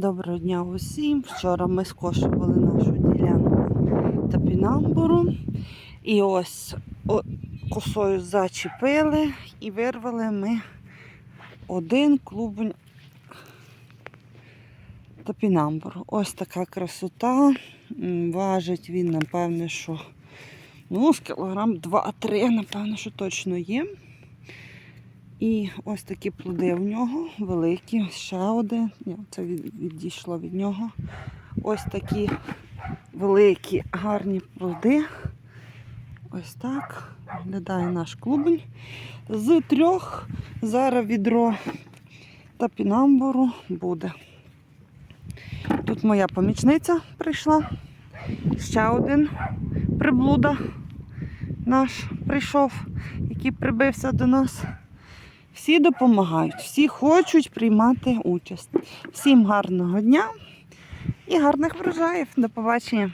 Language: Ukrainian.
Доброго дня усім. Вчора ми скошували нашу ділянку топінамбуру. І ось о, косою зачепили і вирвали ми один клубень топінамбуру. Ось така красота. Важить він, напевне, що ну, з кілограм 2-3, напевно, що точно є. І ось такі плоди в нього великі. Ще один. Це відійшло від нього. Ось такі великі, гарні плоди. Ось так виглядає наш клубень. З трьох зараз відро топінамбуру буде. Тут моя помічниця прийшла. Ще один приблуда наш прийшов, який прибився до нас. Всі допомагають, всі хочуть приймати участь. Всім гарного дня і гарних врожаїв. До побачення.